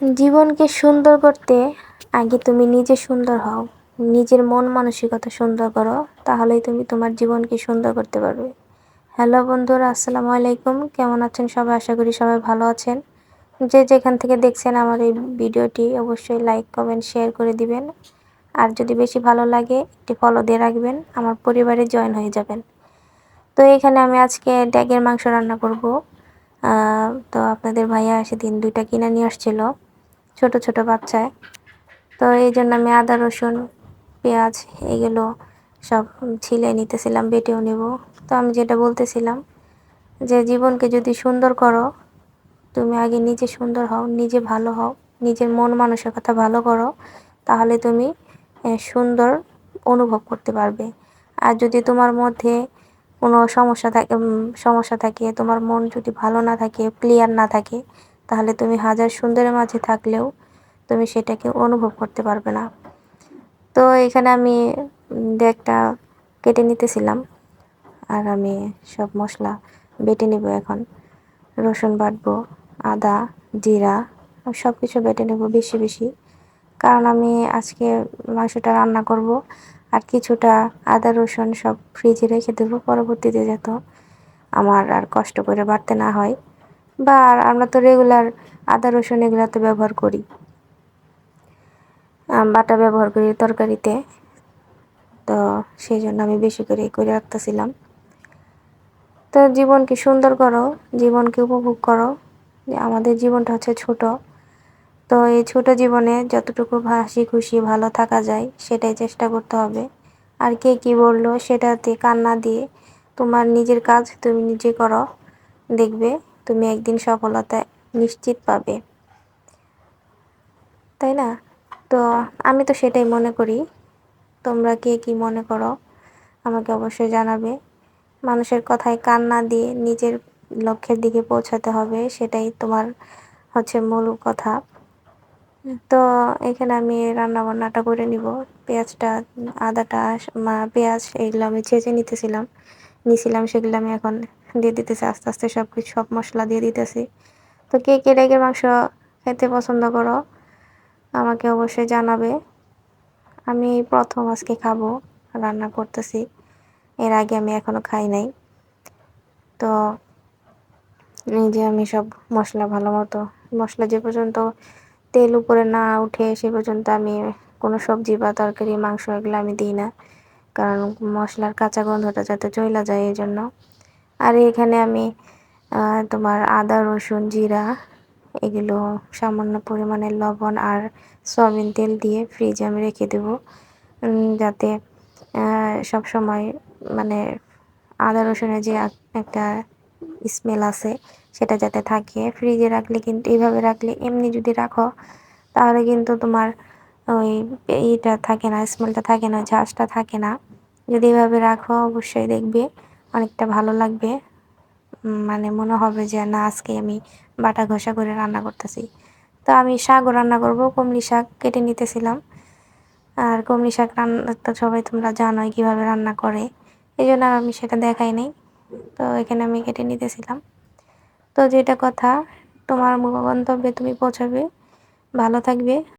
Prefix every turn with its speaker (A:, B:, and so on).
A: জীবনকে সুন্দর করতে আগে তুমি নিজে সুন্দর হও, নিজের মন মানসিকতা সুন্দর করো, তাহলেই তুমি তোমার জীবনকে সুন্দর করতে পারবে। হ্যালো বন্ধুরা, আসসালামু আলাইকুম। কেমন আছেন সবাই? আশা করি সবাই ভালো আছেন। যে যেখান থেকে দেখছেন আমার এই ভিডিওটি অবশ্যই লাইক কমেন্ট শেয়ার করে দিবেন। আর যদি বেশি ভালো লাগে, একটি ফলো দিয়ে রাখবেন। আমার পরিবারে জয়েন হয়ে যাবেন। তো এখানে আমি আজকে ড্যাগের মাংস রান্না করব। তো আপনাদের ভাইয়া সেদিন দুইটা কিনে নিয়ে আসছিল, ছোট ছোট বাচ্চায়। তো এই জন্য আমি আদা, রসুন, পেঁয়াজ এগুলো সব ছিলে নিতেছিলাম, বেটেও নেব। তো আমি যেটা বলতেছিলাম যে, জীবনকে যদি সুন্দর করো, তুমি আগে নিজে সুন্দর হও, নিজে ভালো হও, নিজের মন মানসিকতা ভালো করো, তাহলে তুমি সুন্দর অনুভব করতে পারবে। আর যদি তোমার মধ্যে কোনো সমস্যা থাকে সমস্যা থাকে, তোমার মন যদি ভালো না থাকে ক্লিয়ার না থাকে, তাহলে তুমি হাজার সুন্দরের মাঝে থাকলেও তুমি সেটাকে অনুভব করতে পারবে না। তো এখানে আমি ডেকটা কেটে নিতেছিলাম, আর আমি সব মশলা বেটে নেব এখন। রসুন বাটবো, আদা, জিরা সব কিছু বেটে নেব বেশি বেশি। কারণ আমি আজকে মাংসটা রান্না করব আর কিছুটা আদা, রসুন সব ফ্রিজে রেখে দেবো, পরবর্তীতে যত আমার আর কষ্ট করে বাড়তে না হয়। বা আর আমরা তো রেগুলার আদা, রসুন এগুলো তো ব্যবহার করি। বাটা ব্যবহার করি তরকারিতে। তো সেই জন্য আমি বেশি করে করে রাখতেছিলাম। তো জীবনকে সুন্দর করো, জীবনকে উপভোগ করো। আমাদের জীবনটা হচ্ছে ছোট। তো এই ছোট জীবনে যতটুকু হাসি খুশি ভালো থাকা যায়, সেটাই চেষ্টা করতে হবে। আর কে কি বলল সেটাতে কান্না দিয়ে তোমার নিজের কাজ তুমি নিজে করো, দেখবে তুমি একদিন সফলতা নিশ্চিত পাবে। তাই না? তো আমি তো সেটাই মনে করি। তোমরা কে কি মনে করো আমাকে অবশ্যই জানাবে। মানুষের কথায় কান না দিয়ে নিজের লক্ষ্যের দিকে পৌঁছাতে হবে, সেটাই তোমার হচ্ছে মূল কথা। তো এখানে আমি রান্না বান্নাটা করে নিব। পেঁয়াজটা, আদাটা পেঁয়াজ এগুলো আমি ছেঁচে নিতেছিলাম। নিছিলাম, সেগুলো আমি এখন দিয়ে দিতেছি, আস্তে আস্তে সব কিছু সব মশলা দিয়ে দিতেছি। তো কে কে রেগের মাংস খেতে পছন্দ করো, আমাকে অবশ্যই জানাবে। আমি প্রথম আজকে খাব, রান্না করতেছি। এর আগে আমি এখনও খাই নাই। তো এই যে আমি সব মশলা ভালো মতো, মশলা যে পর্যন্ত তেল উপরে না উঠে সে পর্যন্ত আমি কোনো সবজি বা তরকারি, মাংস এগুলো আমি দিই না। কারণ মশলার কাঁচা গন্ধটা যাতে চইলা যায় এই জন্য আর এখানে আমি তোমার আদা, রসুন, জিরা এগুলো সামান্য পরিমাণে লবণ আর সয়াবিন তেল দিয়ে ফ্রিজে আমি রেখে দেবো। যাতে সব সময় মানে আদা, রসুনের যে একটা স্মেল আছে, সেটা যাতে থাকে। ফ্রিজে রাখলে কিন্তু এইভাবে রাখলে এমনি যদি রাখো, তাহলে কিন্তু তোমার ওই ইটা থাকে না স্মেলটা থাকে না ঝাঁসটা থাকে না। যদি এভাবে রাখো, অবশ্যই দেখবে অনেকটা ভালো লাগবে। মানে মনে হবে যে, না, আজকে আমি বাটা ঘষা করে রান্না করতেছি। তো আমি শাকও রান্না করব, কমলি শাক কেটে নিতেছিলাম। আর কমলি শাক রান্না, তো সবাই তোমরা জানোই কীভাবে রান্না করে। এই জন্য আমি সেটা দেখাই নাই। তো এখানে আমি কেটে নিতেছিলাম। তো যেটা কথা তোমার গন্তব্যে তুমি পৌঁছাবে। ভালো থাকবে।